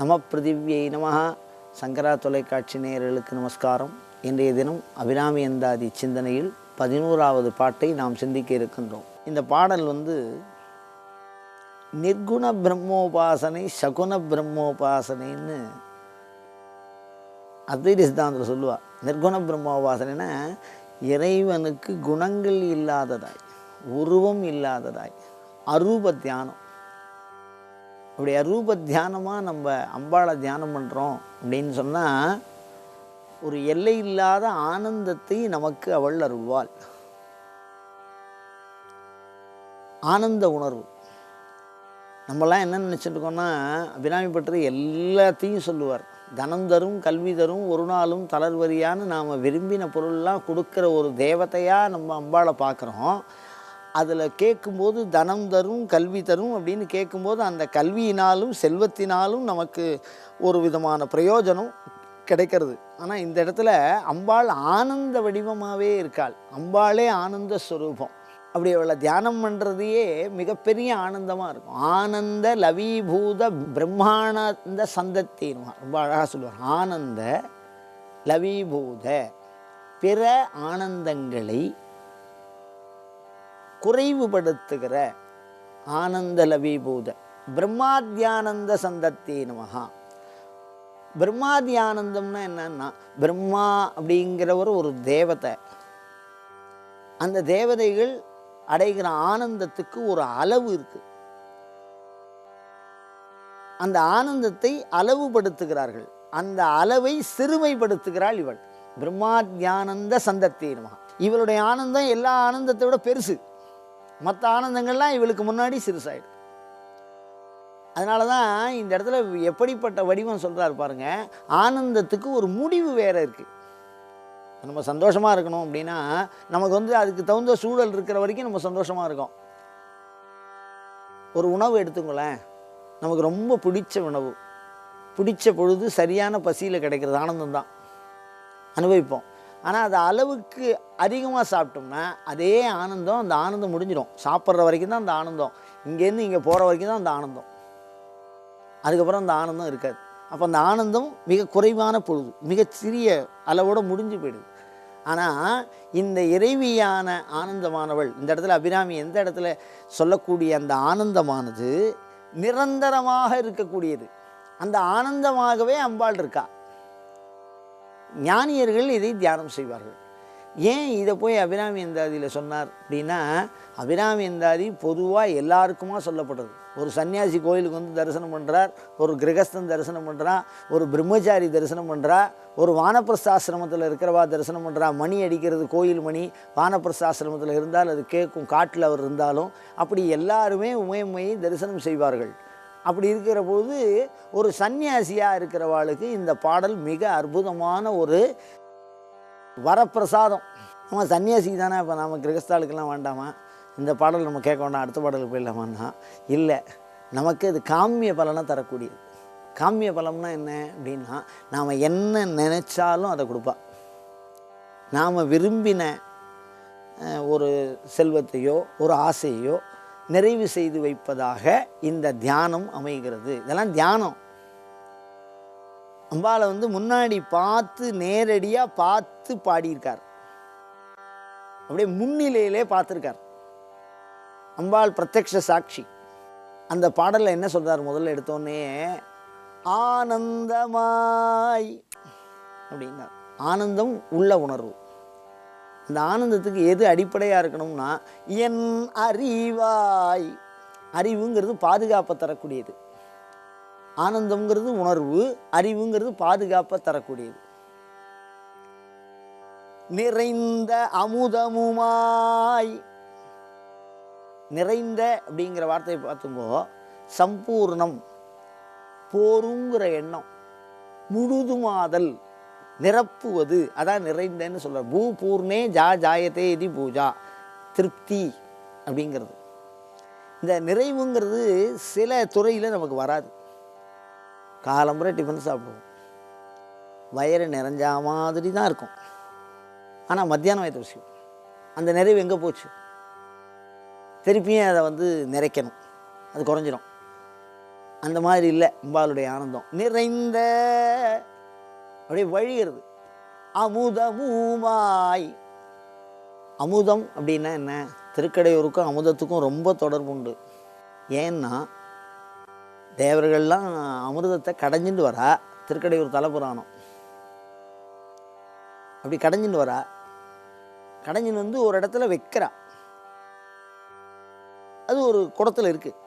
நம பிருத்திவியை நமகா சங்கரா தொலைக்காட்சி நேயர்களுக்கு நமஸ்காரம். இன்றைய தினம் அபிராமி எந்தாதி சிந்தனையில் பதினோராவது பாட்டை நாம் சிந்திக்க இருக்கின்றோம். இந்த பாடல் வந்து நிர்குண பிரம்மோபாசனை சகுன பிரம்மோபாசனைன்னு அத்வைத சித்தாந்தத்தில் சொல்லுவார் நிர்குண பிரம்மோபாசனைனா இறைவனுக்கு குணங்கள் இல்லாததாய் உருவம் இல்லாததாய் அரூப தியானம் அப்படி அரூப தியானமாக நம்ம அம்பாளை தியானம் பண்ணுறோம் அப்படின்னு சொன்னால் ஒரு எல்லை இல்லாத ஆனந்தத்தை நமக்கு அவள் அருள்வாள். ஆனந்த உணர்வு. நம்மலாம் என்ன நினச்சிட்டு இருக்கோம்னா அபிராமி பற்றி எல்லாத்தையும் சொல்லுவார். தனம் தரும் கல்வி தரும் ஒரு நாளும் தளர்வரியான்னு நாம் விரும்பின பொருள்லாம் கொடுக்குற ஒரு தேவதையாக நம்ம அம்பாளை பார்க்குறோம். அதில் கேட்கும்போது தனம் தரும் கல்வி தரும் அப்படின்னு கேட்கும்போது அந்த கல்வியினாலும் செல்வத்தினாலும் நமக்கு ஒரு விதமான பிரயோஜனம் கிடைக்கிறது. ஆனால் இந்த இடத்துல அம்பாள் ஆனந்த வடிவமாகவே இருக்காள். அம்பாளே ஆனந்த ஸ்வரூபம் அப்படி அவளை தியானம் பண்ணுறதையே மிகப்பெரிய ஆனந்தமாக இருக்கும். ஆனந்த லவீபூத பிரம்மானந்த சந்தத்தின்னு ரொம்ப அழகாக சொல்லுவார். ஆனந்த லவீபூத பிற ஆனந்தங்களை குறைவுபடுத்துகிற ஆனந்த லவீபூத பிரம்மாத்தியானந்த சந்தத்தே நமகா பிரம்மாத்தியானந்தம்னா என்னன்னா பிரம்மா அப்படிங்கிறவர் ஒரு தேவதை. அந்த தேவதைகள் அடைகிற ஆனந்தத்துக்கு ஒரு அளவு இருக்கு. அந்த ஆனந்தத்தை அளவுபடுத்துகிறார்கள். அந்த அளவை சிறுமைப்படுத்துகிறாள் இவள். பிரம்மாத்தியானந்த சந்தத்தே மகா இவளுடைய ஆனந்தம் எல்லா ஆனந்தத்தை விட பெருசு. மற்ற ஆனந்தங்கள்லாம் இவளுக்கு முன்னாடி சிறுசாயிடும் அதனால தான் இந்த இடத்துல எப்படிப்பட்ட வடிவம் சொல்கிறாரு பாருங்க. ஆனந்தத்துக்கு ஒரு முடிவு வேறு இருக்குது நம்ம சந்தோஷமாக இருக்கணும் அப்படின்னா நமக்கு வந்து அதுக்கு தகுந்த சூழல் இருக்கிற வரைக்கும் நம்ம சந்தோஷமாக இருக்கோம். ஒரு உணவு எடுத்துங்களேன் நமக்கு ரொம்ப பிடிச்ச உணவு. பிடிச்ச பொழுது சரியான பசியில் கிடைக்கிறது ஆனந்தம் தான் அனுபவிப்போம். ஆனால் அது அளவுக்கு அதிகமாக சாப்பிட்டோம்னா அதே ஆனந்தம் அந்த ஆனந்தம் முடிஞ்சிடும். சாப்பிட்ற வரைக்கும் தான் அந்த ஆனந்தம். இங்கேருந்து இங்கே போகிற வரைக்கும் தான் அந்த ஆனந்தம். அதுக்கப்புறம் அந்த ஆனந்தம் இருக்காது. அப்போ அந்த ஆனந்தம் மிக குறைவான பொழுது மிகச் சிறிய அளவோடு முடிஞ்சு போயிடுது. ஆனால் இந்த இறைவியான ஆனந்தமானவள் இந்த இடத்துல அபிராமி எந்த இடத்துல சொல்லக்கூடிய அந்த ஆனந்தமானது நிரந்தரமாக இருக்கக்கூடியது. அந்த ஆனந்தமாகவே அம்பாள் இருக்கா? ஞானியர்கள் இதை தியானம் செய்வார்கள். ஏன் இதை போய் அபிராமி எந்தாதியில் சொன்னார் அப்படின்னா அபிராமி எந்தாதி பொதுவாக எல்லாருக்குமா சொல்லப்பட்டது. ஒரு சன்னியாசி கோயிலுக்கு வந்து தரிசனம் பண்ணுறார் ஒரு கிரகஸ்தன் தரிசனம் பண்ணுறான் ஒரு பிரம்மச்சாரி தரிசனம் பண்ணுறா ஒரு வானப்பிரஸ்தாசிரமத்தில் இருக்கிறவா தரிசனம் பண்ணுறா மணி அடிக்கிறது கோயில் மணி வானப்பிரஸ்தாசிரமத்தில் இருந்தால் அது கேட்கும் காட்டில் அவர் இருந்தாலும் அப்படி எல்லாருமே உமையம்மையை தரிசனம் செய்வார்கள். அப்படி இருக்கிற போது ஒரு சன்னியாசியாக இருக்கிறவாளுக்கு இந்த பாடல் மிக அற்புதமான ஒரு வரப்பிரசாதம். நம்ம சன்னியாசி தானே இப்போ நம்ம கிரகஸ்தாளுக்கெல்லாம் வேண்டாமா? இந்த பாடல் நம்ம கேட்க வேண்டாம் அடுத்த பாடலுக்கு போயிடலாமான்னா? இல்லை நமக்கு அது காமிய பலனை தரக்கூடியது. காமிய பலம்னா என்ன அப்படின்னா நாம் என்ன நினச்சாலும் அதை கொடுப்பா. நாம் விரும்பின ஒரு செல்வத்தையோ ஒரு ஆசையோ நிறைவு செய்து வைப்பதாக இந்த தியானம் அமைகிறது. இதெல்லாம் தியானம். அம்பாளை வந்து முன்னாடி பார்த்து நேரடியாக பார்த்து பாடியிருக்கார். அப்படியே முன்னிலையிலே பார்த்துருக்கார். அம்பாள் பிரத்யக்ஷ சாட்சி. அந்த பாடலில் என்ன சொல்கிறார் முதல்ல எடுத்தோடனே ஆனந்தமாய் அப்படின்னார். ஆனந்தம் உள்ள உணர்வு. அந்த ஆனந்தத்துக்கு எது அடிப்படையாக இருக்கணும்னா என் அறிவாய். அறிவுங்கிறது பாதுகாப்பை தரக்கூடியது. ஆனந்தம்ங்கிறது உணர்வு அறிவுங்கிறது பாதுகாப்பை தரக்கூடியது. நிறைந்த அமுதமுமாய். நிறைந்த அப்படிங்கிற வார்த்தையை பார்த்துங்கோ சம்பூர்ணம் போருங்கிற எண்ணம் முழுதுமாதல். நிரப்புவது அதான் நிறைந்தேன்னு சொல்ற பூ பூர்ணே ஜா ஜாயத்தே இதி பூஜா. திருப்தி அப்படிங்கிறது. இந்த நிறைவுங்கிறது சில துறையில் நமக்கு வராது. காலம்புரை டிஃபன் சாப்பிடுவோம். வயிறு நிறைஞ்சா மாதிரி தான் இருக்கும். ஆனால் மத்தியானம் வயிற்று விஷயம் அந்த நிறைவு எங்கே போச்சு? திருப்பியும் அதை வந்து நிறைக்கணும். அது குறைஞ்சிடும் அந்த மாதிரி இல்லை. அம்பாளுடைய ஆனந்தம். நிறைந்த அப்படியே வழிகிறது அமுதமுமாய். அமுதம் அப்படின்னா என்ன? திருக்கடையூருக்கும் அமுதத்துக்கும் ரொம்ப தொடர்பு உண்டு. ஏன்னா தேவர்கள்லாம் அமிர்தத்தை கடைஞ்சிட்டு வரா திருக்கடையூர் தலைபுராணம். அப்படி கடைஞ்சிட்டு வரா கடைஞ்சின்னு வந்து ஒரு இடத்துல வைக்கிறா. அது ஒரு குடத்தில் இருக்குது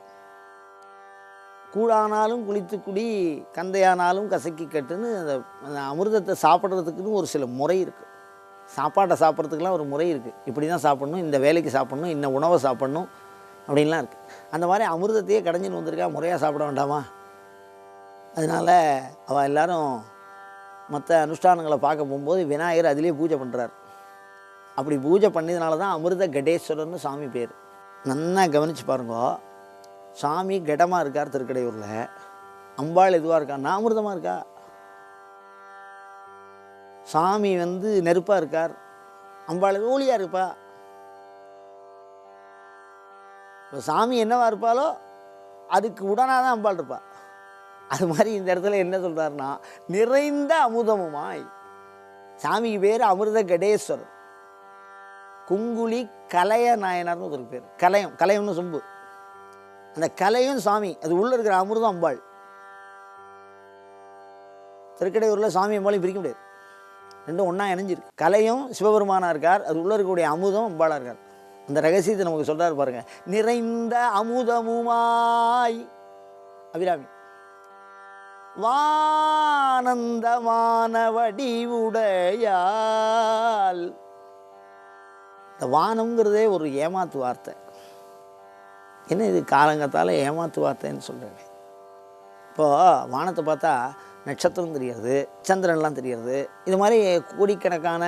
கூழானாலும் குளித்து குடி கந்தையானாலும் கசக்கி கட்டுன்னு அந்த அமிர்தத்தை சாப்பிட்றதுக்குன்னு ஒரு சில முறை இருக்குது சாப்பாட்டை சாப்பிட்றதுக்கெலாம் ஒரு முறை இருக்குது இப்படி தான் சாப்பிட்ணும் இந்த வேலைக்கு சாப்பிட்ணும் இந்த உணவை சாப்பிட்ணும் அப்படின்லாம் இருக்குது அந்த மாதிரி அமிர்தத்தையே கடைஞ்சின்னு வந்திருக்கா முறையாக சாப்பிட வேண்டாமா? அதனால் அவள் எல்லோரும் மற்ற அனுஷ்டானங்களை பார்க்க போகும்போது விநாயகர் அதிலே பூஜை பண்ணுறார் அப்படி பூஜை பண்ணதுனால தான் அமிர்த கடேஸ்வரர்னு சாமி பேர். நல்லா கவனித்து பாருங்க சாமி கடமாக இருக்கார் திருக்கடையூரில். அம்பாள் எதுவாக இருக்கா? நான் அமிர்தமாக இருக்கா? சாமி வந்து நெருப்பாக இருக்கார். அம்பாள் ஊழியாக இருப்பா. இப்போ சாமி என்னவா இருப்பாலோ அதுக்கு உடனாக தான் அம்பாள் இருப்பா. அது மாதிரி இந்த இடத்துல என்ன சொல்கிறாருன்னா நிறைந்த அமுதமுமாய். சாமிக்கு பேர் அமிர்த கடேஸ்வரர். குங்குளி கலைய நாயனார்னு ஒரு பேர். கலையம் கலையம்னு சொம்பு. அந்த கலையும் சாமி அது உள்ளே இருக்கிற அமிர்தம் அம்பாள். திருக்கடையூரில் சாமி அம்பாளையும் பிரிக்க முடியாது. ரெண்டும் ஒன்றா இணைஞ்சிருக்கு. கலையும் சிவபெருமானாக இருக்கார் அது உள்ளே இருக்கக்கூடிய அமுதம் அம்பாளாக இருக்கார். அந்த ரகசியத்தை நமக்கு சொல்கிறார் பாருங்கள் நிறைந்த அமுதமுமாய் அபிராமி. வானந்தமான வடிவுடையால் இந்த வானம்ங்கிறதே ஒரு ஏமாத்து வார்த்தை. என்ன இது காலங்கத்தால் ஏமாத்து பார்த்தேன்னு சொல்கிறேன் இப்போது வானத்தை பார்த்தா நட்சத்திரம் தெரியறது சந்திரன்லாம் தெரியறது இது மாதிரி கோடிக்கணக்கான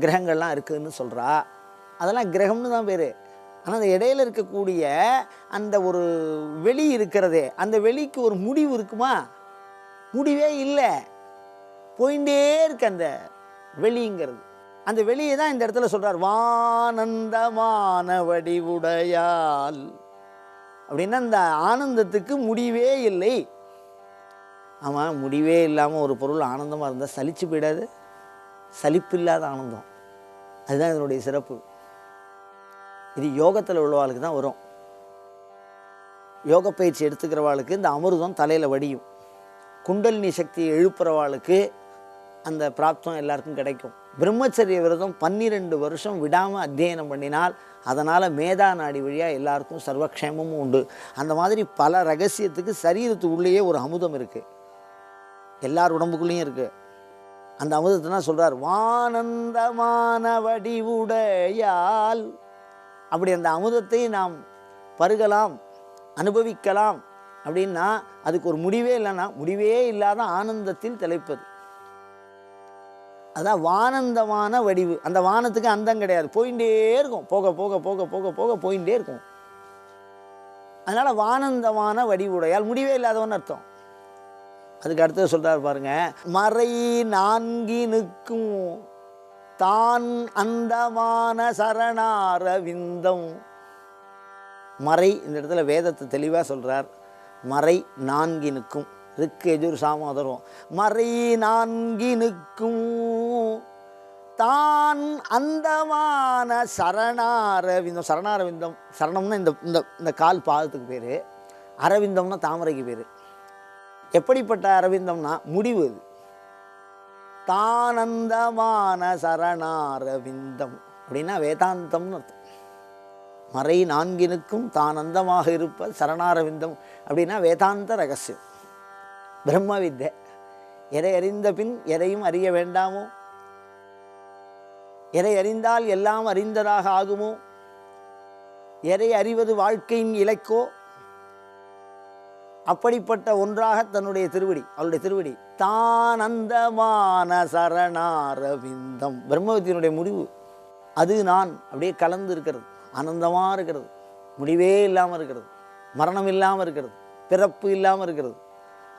கிரகங்கள்லாம் இருக்குதுன்னு சொல்கிறா அதெல்லாம் கிரகம்னு தான் பேர். ஆனால் அந்த இடையில இருக்கக்கூடிய அந்த ஒரு வெளி இருக்கிறதே அந்த வெளிக்கு ஒரு முடிவு இருக்குமா? முடிவே இல்லை. போயிட்டே இருக்கு அந்த வெளிங்கிறது. அந்த வெளியே தான் இந்த இடத்துல சொல்கிறார் வானந்தமான வடிவுடையால் அப்படின்னா அந்த ஆனந்தத்துக்கு முடிவே இல்லை. ஆமாம் முடிவே இல்லாமல் ஒரு பொருள் ஆனந்தமாக இருந்தால் சலிச்சு போயிடாது. சலிப்பு இல்லாத ஆனந்தம். அதுதான் இதனுடைய சிறப்பு. இது யோகத்தில் உள்ளவாளுக்கு தான் வரும். யோக பயிற்சி எடுத்துக்கிறவாளுக்கு இந்த அமிர்தம் தலையில் வடியும். குண்டலினி சக்தியை எழுப்புறவாளுக்கு அந்த பிராப்தம் எல்லாருக்கும் கிடைக்கும். பிரம்மச்சரிய விரதம் பன்னிரெண்டு வருஷம் விடாமல் அத்தியனம் பண்ணினால் அதனால் மேதா நாடி வழியாக எல்லாருக்கும் சர்வக்ஷேமமும் உண்டு. அந்த மாதிரி பல ரகசியத்துக்கு சரீரத்துக்குள்ளேயே ஒரு அமுதம் இருக்குது எல்லார் உடம்புக்குள்ளேயும் இருக்குது அந்த அமுதத்தை தான் சொல்கிறார் வானந்தமான வடிவுடையால் அப்படி அந்த அமுதத்தை நாம் பருகலாம் அனுபவிக்கலாம் அப்படின்னா அதுக்கு ஒரு முடிவே இல்லைன்னா முடிவே இல்லாத ஆனந்தத்தில் திளைப்பது. அதான் வானந்தமான வடிவு. அந்த வானத்துக்கு அந்தம் கிடையாது. போயிட்டே இருக்கும். போக போக போக போக போக போயிட்டே இருக்கும். அதனால் வானந்தமான வடிவுடையால் முடிவே இல்லாதவன் அர்த்தம். அதுக்கு அடுத்தது சொல்கிறார் பாருங்க மறை நான்கினுக்கும் தான் அந்தமான சரணார விந்தம். மறை இந்த இடத்துல வேதத்தை தெளிவாக சொல்கிறார் மறை நான்கினுக்கும் ரிக்கு எஜூர் சாமோதரம். மறை நான்கினுக்கும் தான் அந்தமான சரணாரவிந்தம். சரணாரவிந்தம் சரணம்னா இந்த இந்த இந்த கால் பாதத்துக்கு பேர். அரவிந்தம்னா தாமரைக்கு பேர். எப்படிப்பட்ட அரவிந்தம்னா முடிவு இது தானந்தமான சரணாரவிந்தம். அப்படின்னா வேதாந்தம்னு அர்த்தம். மறை நான்கினுக்கும் தான் அந்தமாக இருப்ப சரணாரவிந்தம். அப்படின்னா வேதாந்த ரகசியம். பிரம்ம வித்தை எதை அறிந்த பின் எதையும் அறிய வேண்டாமோ? எதை அறிந்தால் எல்லாம் அறிந்ததாக ஆகுமோ? எதை அறிவது வாழ்க்கையின் இலக்கோ? அப்படிப்பட்ட ஒன்றாக தன்னுடைய திருவடி அவளுடைய திருவடி தானந்தமான சரணாரவிந்தம். பிரம்மவத்தியினுடைய முடிவு அது நான் அப்படியே கலந்து இருக்கிறது ஆனந்தமாக இருக்கிறது முடிவே இல்லாமல் இருக்கிறது மரணம் இல்லாமல் இருக்கிறது பிறப்பு இல்லாமல் இருக்கிறது.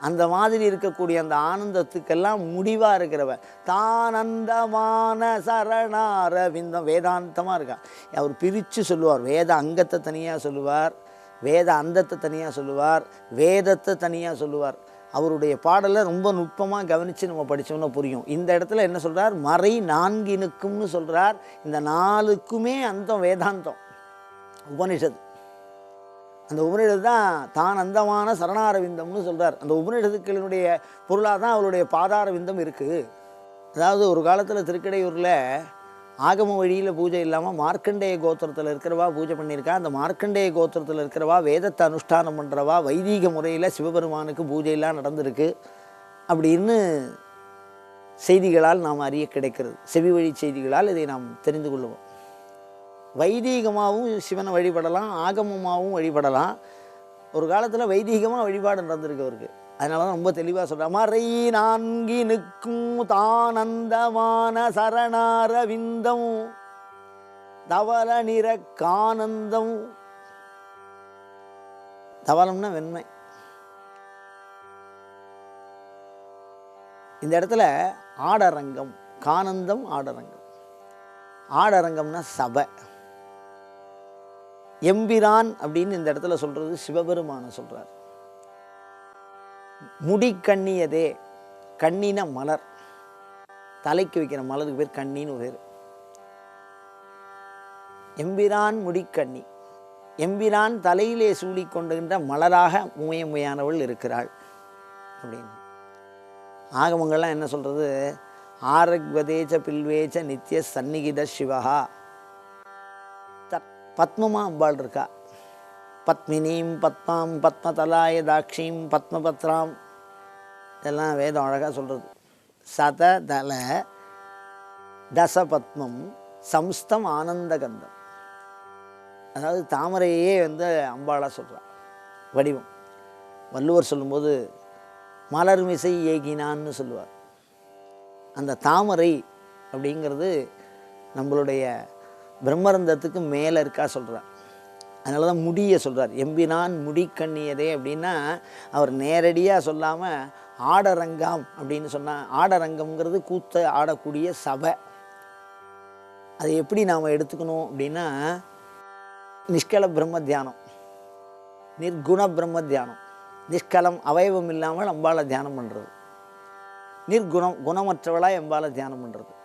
அந்த மாதிரி இருக்கக்கூடிய அந்த ஆனந்தத்துக்கெல்லாம் முடிவாக இருக்கிறவ தானந்தமான சரணாரவிந்தம். வேதாந்தமாக இருக்கா அவர் பிரித்து சொல்லுவார். வேத அங்கத்தை தனியாக சொல்லுவார். வேத அந்தத்தை தனியாக சொல்லுவார். வேதத்தை தனியாக சொல்லுவார். அவருடைய பாடலை ரொம்ப நுட்பமாக கவனித்து நம்ம படித்தோம்னா புரியும். இந்த இடத்துல என்ன சொல்கிறார் மறை நான்கினுக்கும்னு சொல்கிறார் இந்த நாலுக்குமே அந்தம் வேதாந்தம். உபனிஷத். அந்த உபநிடது தான் தான் அந்தமான சரணாரவிந்தம்னு சொல்கிறார் அந்த உபநிடதுக்களினுடைய பொருளாக தான் அவளுடைய பாதார விந்தம் இருக்குது அதாவது ஒரு காலத்தில் திருக்கடையூரில் ஆகம வழியில் பூஜை இல்லாமல் மார்க்கண்டேய கோத்திரத்தில் இருக்கிறவா பூஜை பண்ணியிருக்கா அந்த மார்க்கண்டேய கோத்திரத்தில் இருக்கிறவா வேதத்தை அனுஷ்டானம் பண்ணுறவா வைதீக முறையில் சிவபெருமானுக்கு பூஜையெல்லாம் நடந்திருக்கு. அப்படின்னு செய்திகளால் நாம் அறிய கிடைக்கிறது. செவி வழி செய்திகளால் இதை நாம் தெரிந்து கொள்வோம். வைதீகமாகவும் சிவனை வழிபடலாம் ஆகமமாகவும் வழிபடலாம். ஒரு காலத்தில் வைதீகமாக வழிபாடு நடந்திருக்கு அவருக்கு. அதனால தான் ரொம்ப தெளிவாக சொல்கிறேன் மறை நான்கி நிற்கும் தானந்தமான சரணாரவிந்தம் தவள நிற கானந்தம். தவளம்னா வெண்மை. இந்த இடத்துல ஆடரங்கம் கானந்தம் ஆடரங்கம். ஆடரங்கம்னா சபை. எம்பிரான் அப்படின்னு இந்த இடத்துல சொல்றது சிவபெருமான சொல்கிறார் முடி கண்ணியதே கண்ணின மலர். தலைக்கு வைக்கிற மலருக்கு பேர் கண்ணின்னு பேர். எம்பிரான் முடிக்கண்ணி எம்பிரான் தலையிலே சூடிக் கொண்டுகின்ற மலராக முயமுயானவள் இருக்கிறாள் அப்படின்னு. ஆகமங்கள்லாம் என்ன சொல்றது? ஆரக்வதேச்ச பில்வேச்ச நித்திய சந்நிகித சிவஹா. பத்மமா அம்பாள் இருக்கா பத்மினியும் பத்மாம் பத்மதலாய தாட்சியும் பத்மபத்ராம். இதெல்லாம் வேதம் அழகாக சொல்கிறது சத தல தசபத்மம் சம்ஸ்தம் ஆனந்தகந்தம். அதாவது தாமரையே வந்து அம்பாளாக சொல்கிறார் வடிவம். வள்ளுவர் சொல்லும்போது மலர்மிசை ஏகினான்னு சொல்லுவார். அந்த தாமரை அப்படிங்கிறது நம்மளுடைய பிரம்மரந்தத்துக்கு மேலே இருக்கா சொல்கிறார் அதனால தான் முடியை சொல்கிறார் எம்பினான் முடி கண்ணியதே அப்படின்னா அவர் நேரடியாக சொல்லாமல் ஆடரங்கம் அப்படின்னு சொன்னால் ஆடரங்கம்ங்கிறது கூத்த ஆடக்கூடிய சபை. அதை எப்படி நாம் எடுத்துக்கணும் அப்படின்னா நிஷ்கல பிரம்ம தியானம் நிர்குண பிரம்ம தியானம். நிஷ்கலம் அவயவம் இல்லாமல் அம்பால தியானம் பண்ணுறது நிர்குணம் குணமற்றவளாக எம்பால தியானம் பண்ணுறது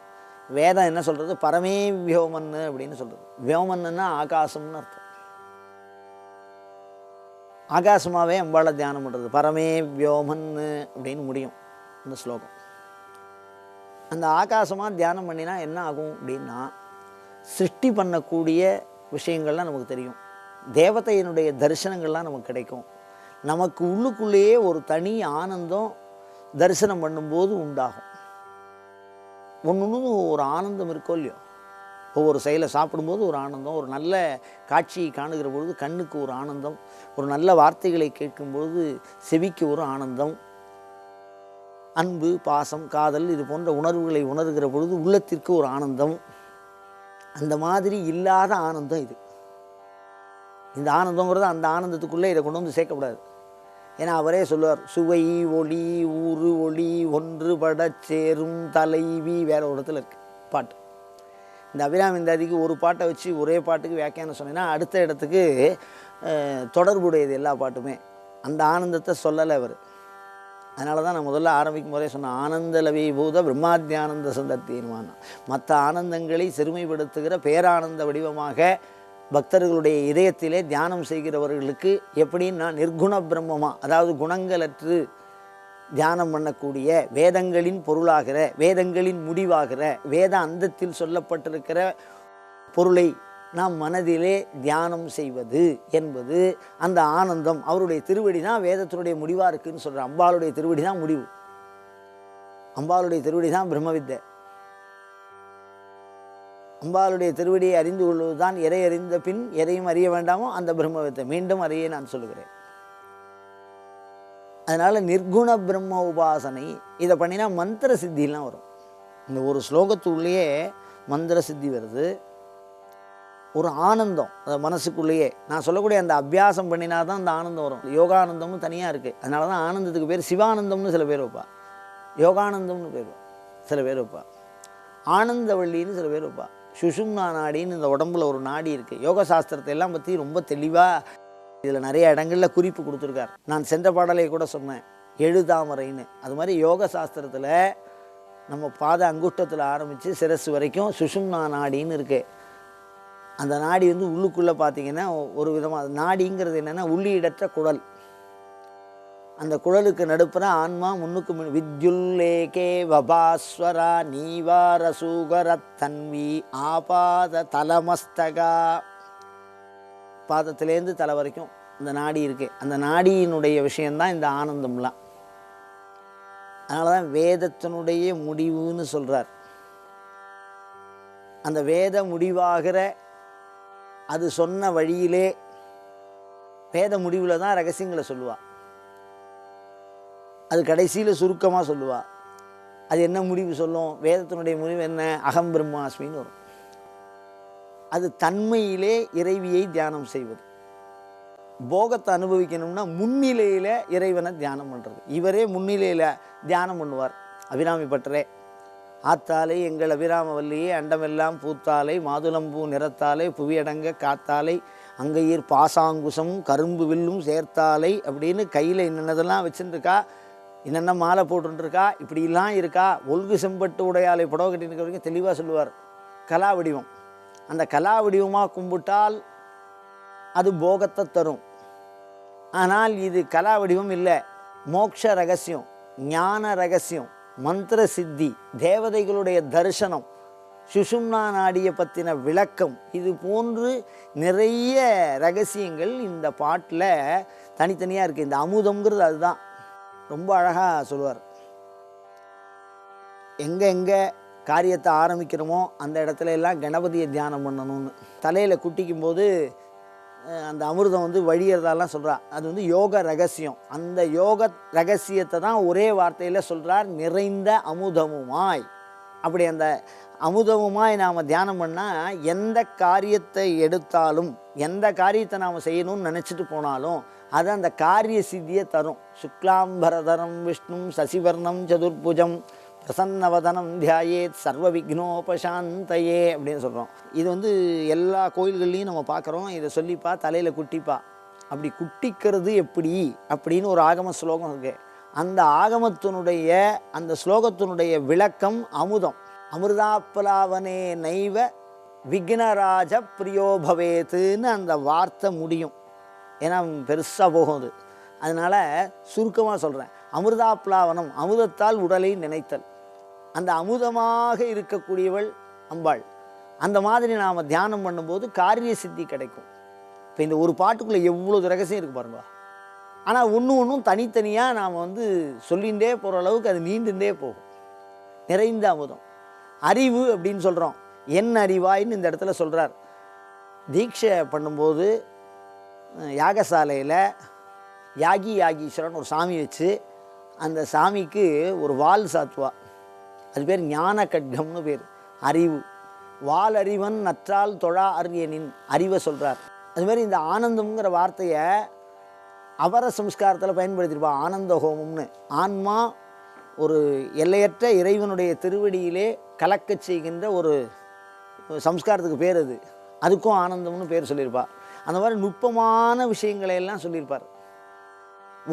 வேதம் என்ன சொல்கிறது பரமே வியோமன்னு அப்படின்னு சொல்கிறது வியோமன்னுன்னா ஆகாசம்னு அர்த்தம். ஆகாசமாகவே அம்பாளை தியானம் பண்ணுறது பரமே வியோமன்னு அப்படின்னு முடியும் அந்த ஸ்லோகம். அந்த ஆகாசமாக தியானம் பண்ணினா என்ன ஆகும் அப்படின்னா சிருஷ்டி பண்ணக்கூடிய விஷயங்கள்லாம் நமக்கு தெரியும். தேவதையினுடைய தரிசனங்கள்லாம் நமக்கு கிடைக்கும். நமக்கு உள்ளுக்குள்ளேயே ஒரு தனி ஆனந்தம் தரிசனம் பண்ணும்போது உண்டாகும். ஒன்று ஒரு ஆனந்தம் இருக்கோ இல்லையோ? ஒவ்வொரு செயலை சாப்பிடும்போது ஒரு ஆனந்தம் ஒரு நல்ல காட்சியை காணுகிற பொழுது கண்ணுக்கு ஒரு ஆனந்தம் ஒரு நல்ல வார்த்தைகளை கேட்கும்பொழுது செவிக்கு ஒரு ஆனந்தம். அன்பு பாசம் காதல் இது போன்ற உணர்வுகளை உணர்கிற பொழுது உள்ளத்திற்கு ஒரு ஆனந்தம். அந்த மாதிரி இல்லாத ஆனந்தம் இது. இந்த ஆனந்தங்கிறது அந்த ஆனந்தத்துக்குள்ளே இதை கொண்டு வந்து சேர்க்கக்கூடாது. ஏன்னா அவரே சொல்லுவார் சுவை ஒளி ஊறு ஒளி ஒன்றுபடச் சேரும் தலைவி வேற ஒரு இடத்துல இருக்கு பாட்டு. இந்த அபிராமிந்தாதிக்கு ஒரு பாட்டை வச்சு ஒரே பாட்டுக்கு வியாக்கியானம் சொன்னேன்னா அடுத்த இடத்துக்கு தொடர்புடையது எல்லா பாட்டுமே. அந்த ஆனந்தத்தை சொல்லலை அவர். அதனால தான் நான் முதல்ல ஆரம்பிக்கும் போதே சொன்னேன் ஆனந்தலவி பூத பிரம்மாத்தியானந்த சந்தத்தீர்மான மற்ற ஆனந்தங்களை சிறுமைப்படுத்துகிற பேரானந்த வடிவமாக பக்தர்களுடைய இதயத்திலே தியானம் செய்கிறவர்களுக்கு எப்படின்னா நிர்குண பிரம்மமாக அதாவது குணங்களற்று தியானம் பண்ணக்கூடிய வேதங்களின் பொருளாகிற வேதங்களின் முடிவாகிற வேத அந்தத்தில் சொல்லப்பட்டிருக்கிற பொருளை நாம் மனதிலே தியானம் செய்வது என்பது அந்த ஆனந்தம். அவருடைய திருவடி தான் வேதத்தினுடைய முடிவாக இருக்குதுன்னு சொல்கிற அம்பாளுடைய திருவடி தான் முடிவு. அம்பாளுடைய திருவடி தான் பிரம்மவித்தை அம்பாளுடைய திருவடியை அறிந்து கொள்வது தான் எதை அறிந்த பின் எதையும் அறிய வேண்டாமோ அந்த பிரம்மவத்தை மீண்டும் அறிய நான் சொல்லுகிறேன். அதனால் நிர்குண பிரம்ம உபாசனை இதை பண்ணினா மந்திர சித்திலாம் வரும். இந்த ஒரு ஸ்லோகத்துள்ளேயே மந்திர சித்தி வருது. ஒரு ஆனந்தம் அந்த மனசுக்குள்ளேயே. நான் சொல்லக்கூடிய அந்த அபியாசம் பண்ணினா தான் அந்த ஆனந்தம் வரும். யோகானந்தமும் தனியாக இருக்குது அதனால தான் ஆனந்தத்துக்கு பேர் சிவானந்தம்னு சில பேர் வைப்பா. யோகானந்தம்னு பேர் சில பேர் வைப்பா. ஆனந்தவள்ளின்னு சில பேர் வைப்பா. சுஷும்னா நாடின்னு இந்த உடம்புல ஒரு நாடி இருக்குது யோக சாஸ்திரத்தை எல்லாம் பற்றி ரொம்ப தெளிவாக இதில் நிறைய இடங்களில் குறிப்பு கொடுத்துருக்கார். நான் சென்ற பாடலை கூட சொன்னேன். எழுதாமறைன்னு அது மாதிரி யோக சாஸ்திரத்தில் நம்ம பாத அங்குஷ்டத்தில் ஆரம்பித்து சிரசு வரைக்கும் சுஷும்னா நாடின்னு இருக்குது அந்த நாடி வந்து உள்ளுக்குள்ளே பார்த்தீங்கன்னா ஒரு விதமாக நாடிங்கிறது என்னென்னா உள்ளீடற்ற குடல். அந்த குழலுக்கு நடுப்புற ஆன்மா முன்னுக்கு முன் வித்யுல்லேகே வபாஸ்வரா நீவார சூகர தன்வி ஆபாத தலமஸ்தகா. பாதத்திலேருந்து தலை வரைக்கும் இந்த நாடி இருக்கு. அந்த நாடியினுடைய விஷயந்தான் இந்த ஆனந்தம்லாம் அதனால தான் வேதத்தினுடைய முடிவுன்னு சொல்கிறார் அந்த வேத முடிவாகிற அது சொன்ன வழியிலே வேத முடிவில் தான் ரகசியங்களை சொல்லுவாள் அது கடைசியில் சுருக்கமாக சொல்லுவாள் அது என்ன முடிவு சொல்லும்? வேதத்தினுடைய முடிவு என்ன? அகம் பிரம்மாஸ்மின்னு வரும். அது தன்மையிலே இறைவியை தியானம் செய்வது. போகத்தை அனுபவிக்கணும்னா முன்னிலையில் இறைவனை தியானம் பண்ணுறது இவரே முன்னிலையில் தியானம் பண்ணுவார். அபிராமி பட்டரே ஆத்தாலை எங்கள் அபிராமவல்லியே அண்டமெல்லாம் பூத்தாலை மாதுளம்பூ நிறத்தாலை புவியடங்க காத்தாலை அங்கையீர் பாசாங்குசம் கரும்பு வில்லும் சேர்த்தாலை அப்படின்னு கையில் என்னென்னதெல்லாம் வச்சுருக்கா என்னென்ன மாலை போட்டுருக்கா இப்படிலாம் இருக்கா? ஒல்கு செம்பட்டு உடையாலை புடவை கட்டின்னு வரைக்கும் தெளிவாக சொல்லுவார். கலா வடிவம். அந்த கலா வடிவமாக கும்பிட்டால் அது போகத்தை தரும். ஆனால் இது கலா வடிவம் இல்லை. மோக்ஷ ரகசியம் ஞான ரகசியம் மந்திர சித்தி தேவதைகளுடைய தரிசனம் சுஷும்னா நாடியை பற்றின விளக்கம். இது போன்று நிறைய ரகசியங்கள் இந்த பாட்டில் தனித்தனியாக இருக்குது இந்த அமுதங்கிறது அதுதான். ரொம்ப அழகாக சொல்லுவார். எங்கே எங்கே காரியத்தை ஆரம்பிக்கிறோமோ அந்த இடத்துல எல்லாம் கணபதியை தியானம் பண்ணணும்னு. தலையில் குட்டிக்கும் போது அந்த அமிர்தம் வந்து வழியறதாலாம் சொல்கிறார் அது வந்து யோக ரகசியம். அந்த யோக ரகசியத்தை தான் ஒரே வார்த்தையில் சொல்கிறார் நிறைந்த அமுதமுமாய். அப்படி அந்த அமுதமுமாய் நாம் தியானம் பண்ணால் எந்த காரியத்தை எடுத்தாலும் எந்த காரியத்தை நாம் செய்யணும்னு நினச்சிட்டு போனாலும் அது அந்த காரிய சித்தியை தரும். சுக்லாம்பரதரம் விஷ்ணும் சசிவர்ணம் சதுர்புஜம் பிரசன்னவதனம் தியாயேத் சர்வ விக்னோபசாந்தையே அப்படின்னு சொல்கிறோம் இது வந்து எல்லா கோயில்கள்லையும் நம்ம பார்க்குறோம். இதை சொல்லிப்பா தலையில் குட்டிப்பா. அப்படி குட்டிக்கிறது எப்படி? அப்படின்னு ஒரு ஆகம ஸ்லோகம் இருக்குது அந்த ஆகமத்தினுடைய அந்த ஸ்லோகத்தினுடைய விளக்கம் அமுதம். அமிர்தாப்பலாவனே நைவ விக்னராஜ பிரியோ பவேத்துன்னு அந்த வார்த்தை முடியும். ஏன்னா பெருசாக போகும் அது. அதனால் சுருக்கமாக சொல்கிறேன் அமிர்தாப்லாவனம் அமுதத்தால் உடலை நினைத்தல். அந்த அமுதமாக இருக்கக்கூடியவள் அம்பாள். அந்த மாதிரி நாம் தியானம் பண்ணும்போது காரிய சித்தி கிடைக்கும். இப்போ இந்த ஒரு பாட்டுக்குள்ளே எவ்வளோ ரகசியம் இருக்குது பாருங்க. ஆனால் ஒன்று ஒன்றும் தனித்தனியாக நாம் வந்து சொல்லிகிட்டே போகிற அளவுக்கு அது நீண்டுண்டே போகும். நிறைந்த அமுதம். அறிவு அப்படின்னு சொல்கிறோம் என் அறிவாயின்னு இந்த இடத்துல சொல்கிறார் தீட்சை பண்ணும்போது யாகசாலையில் யாகி யாகீஸ்வரன் ஒரு சாமி வச்சு அந்த சாமிக்கு ஒரு வால் சாத்துவா. அது பேர் ஞான கட்கம்னு பேர். அறிவு. வால் அறிவன் நற்றால் தொழா அரியனின் அறிவை சொல்கிறார் அதுமாதிரி இந்த ஆனந்தம்ங்கிற வார்த்தையை அவர சம்ஸ்காரத்தில் பயன்படுத்தியிருப்பா ஆனந்த ஹோமம்னு. ஆன்மா ஒரு எல்லையற்ற இறைவனுடைய திருவடியிலே கலக்க செய்கின்ற ஒரு சம்ஸ்காரத்துக்கு பேர் அது. அதுக்கும் ஆனந்தம்னு பேர் சொல்லியிருப்பார் அந்த மாதிரி நுட்பமான விஷயங்களை எல்லாம் சொல்லியிருப்பார்.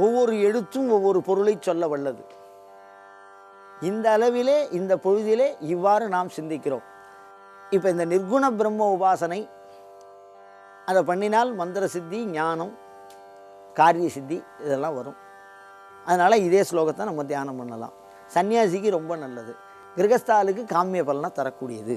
ஒவ்வொரு எழுத்தும் ஒவ்வொரு பொருளை சொல்ல வல்லது. இந்த அளவிலே இந்த பொழுதிலே இவ்வாறு நாம் சிந்திக்கிறோம். இப்போ இந்த நிர்குண பிரம்ம உபாசனை அதை பண்ணினால் மந்திர சித்தி ஞானம் காரிய சித்தி இதெல்லாம் வரும். அதனால் இதே ஸ்லோகத்தை நம்ம தியானம் பண்ணலாம். சன்னியாசிக்கு ரொம்ப நல்லது. கிரகஸ்தாலுக்கு காமிய பலனை தரக்கூடியது.